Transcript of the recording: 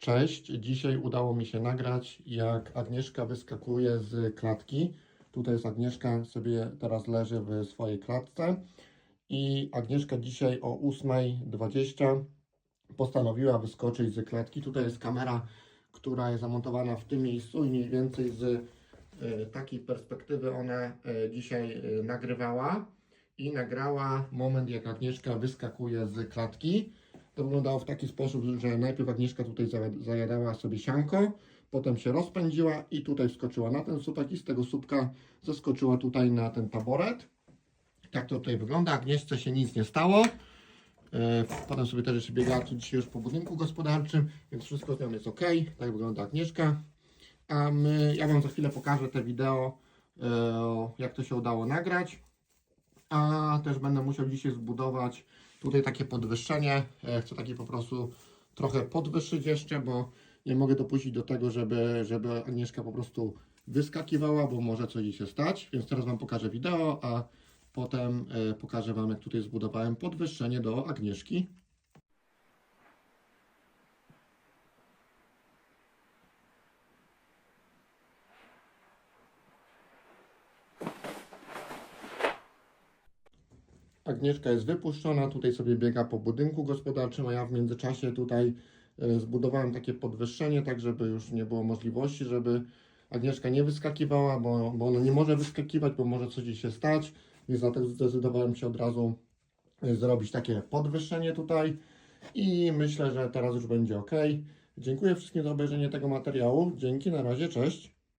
Cześć, dzisiaj udało mi się nagrać, jak Agnieszka wyskakuje z klatki. Tutaj jest Agnieszka, sobie teraz leży w swojej klatce. I Agnieszka dzisiaj o 8.20 postanowiła wyskoczyć z klatki. Tutaj jest kamera, która jest zamontowana w tym miejscu i mniej więcej z e, takiej perspektywy ona e, dzisiaj e, nagrywała. I nagrała moment, jak Agnieszka wyskakuje z klatki. To wyglądało w taki sposób, że najpierw Agnieszka tutaj za- zajadała sobie sianko, potem się rozpędziła i tutaj wskoczyła na ten słupek i z tego słupka zeskoczyła tutaj na ten taboret. Tak to tutaj wygląda. Agnieszce się nic nie stało. E, Potem sobie też jeszcze biegała tu dzisiaj już po budynku gospodarczym, więc wszystko z nią jest ok. Tak wygląda Agnieszka. A my, ja Wam za chwilę pokażę te wideo, e, jak to się udało nagrać. A też będę musiał dzisiaj zbudować tutaj takie podwyższenie. E, Chcę takie po prostu trochę podwyższyć jeszcze, bo nie mogę dopuścić do tego, żeby, żeby Agnieszka po prostu wyskakiwała, bo może coś się stać. Więc teraz Wam pokażę wideo, a potem e, pokażę Wam, jak tutaj zbudowałem podwyższenie do Agnieszki. Agnieszka jest wypuszczona, tutaj sobie biega po budynku gospodarczym, a ja w międzyczasie tutaj e, zbudowałem takie podwyższenie, tak żeby już nie było możliwości, żeby Agnieszka nie wyskakiwała, bo, bo ona nie może wyskakiwać, bo może coś się stać, więc dlatego zdecydowałem się od razu e, zrobić takie podwyższenie tutaj i myślę, że teraz już będzie ok. Dziękuję wszystkim za obejrzenie tego materiału. Dzięki, na razie, cześć.